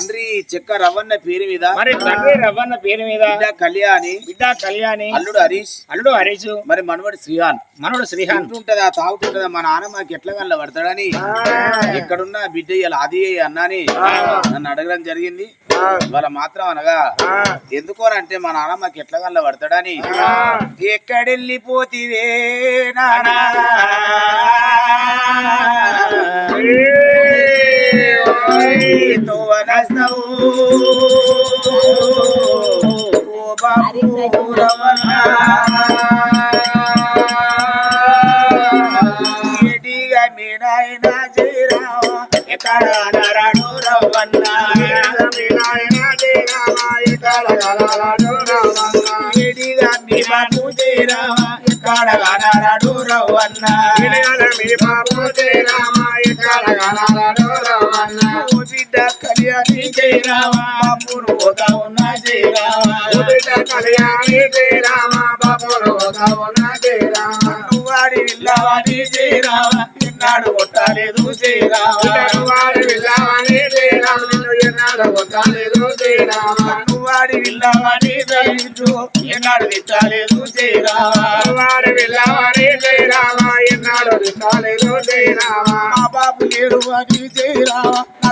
తండ్రి చెక్క రవ్వన్న పేరు మీద మరి తండ్రి రవ్వన్న పేరు మీద బిడ్డ కళ్యాణి బిడ్డ కళ్యాణి అల్లుడు హరీష్ అల్లుడు హరీషు మరి మనవడు శ్రీహాన్. మనవడు శ్రీహాన్. తింటుంటదా తాగుతుంటదా మా నాన్న మాకు ఎట్లా కళ్ళ పడతాడని ఇక్కడున్న బిడ్డ ఇలా అది అన్నాని నన్ను అడగడం జరిగింది. వాళ్ళ మాత్రం అనగా ఎందుకు అని అంటే మా నాన్న మాకు ఎట్లా కళ్ళ పడతాడని ఎక్కడెళ్ళిపోతివే నానా. తోవనస్తావు ఓ బాబు ఎడిగా మీ నాయన జయరామ ఎక్కడ నరడు రవ్వన్న ఎడిగా మీ బాబు జయరామ ఎక్కడ నరడు రవ్వన్న ఓ బిడ్డ కళ్యాణి జయరామ. బాబును ఒక ఉన్న జయరామ. వాడి విల్లవాడి జయరామ. ఎన్నాడు కొట్టాలేదు జయరామ. వాడి విల్లవాడి దయించు. ఎన్నాడు తిట్టాలేదు జయరామ. మా బాబు లేడు అని జయరామ.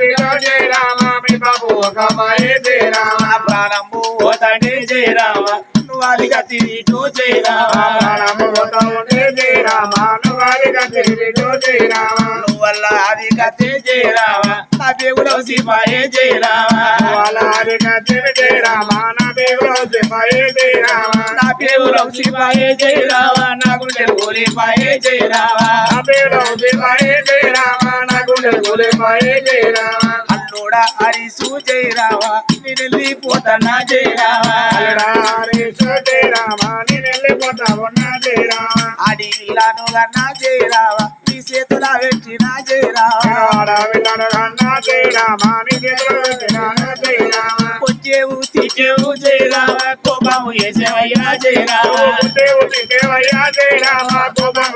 నీతో జయరామ. మీ బాబు ఒక బాయే జయరామ. నా ప్రాణంబు పోతాడే జయరామ. నువ్వు వాలిగా తిరిగితో జయరామ. నువ్వు వల్ల అది కతే జయరామ. నా దేవుడు సిపాయే జయరామ. నా దేవుడు సిపాయే జయరామ. నా గుండె గోలిపాయే జయరామ అల్లుడా హరిసు జయరామ నేను వెళ్ళిపోతానా జయరామ. అడి ఇల్లాను గన్నా జయరామ. నీ చేతుల పెట్టిన జయరామ. కొచ్చేవు తిట్టేవు జయరామ కోపము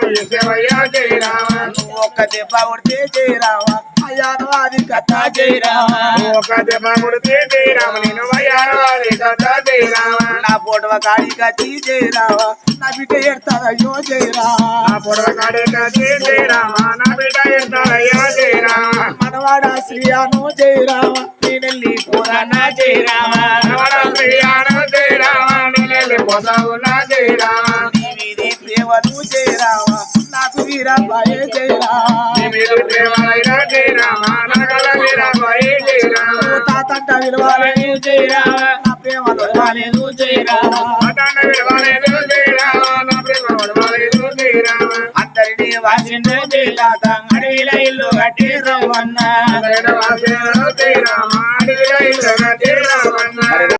వేసేవయ్యా జయరామ నువ్వు ఒక్క దెబ్బ కొడితే అయ్యాను అది కథ ఒక దెబ్బ కొడితే జయరామ. నేను వయ్యాలి కథ జయరామ నా పొడవ కాడి కచ్చి నా బిడ్డ నా పొడవ నా బిడ్డ మనవాడ శ్రీయాను పోరానా వీధి చేరావా? నాకు వీరబాయే జయరామ తాతంట విలువలేదు నా అందరినీ వాసిందే అడవిల ఇల్లు కట్టి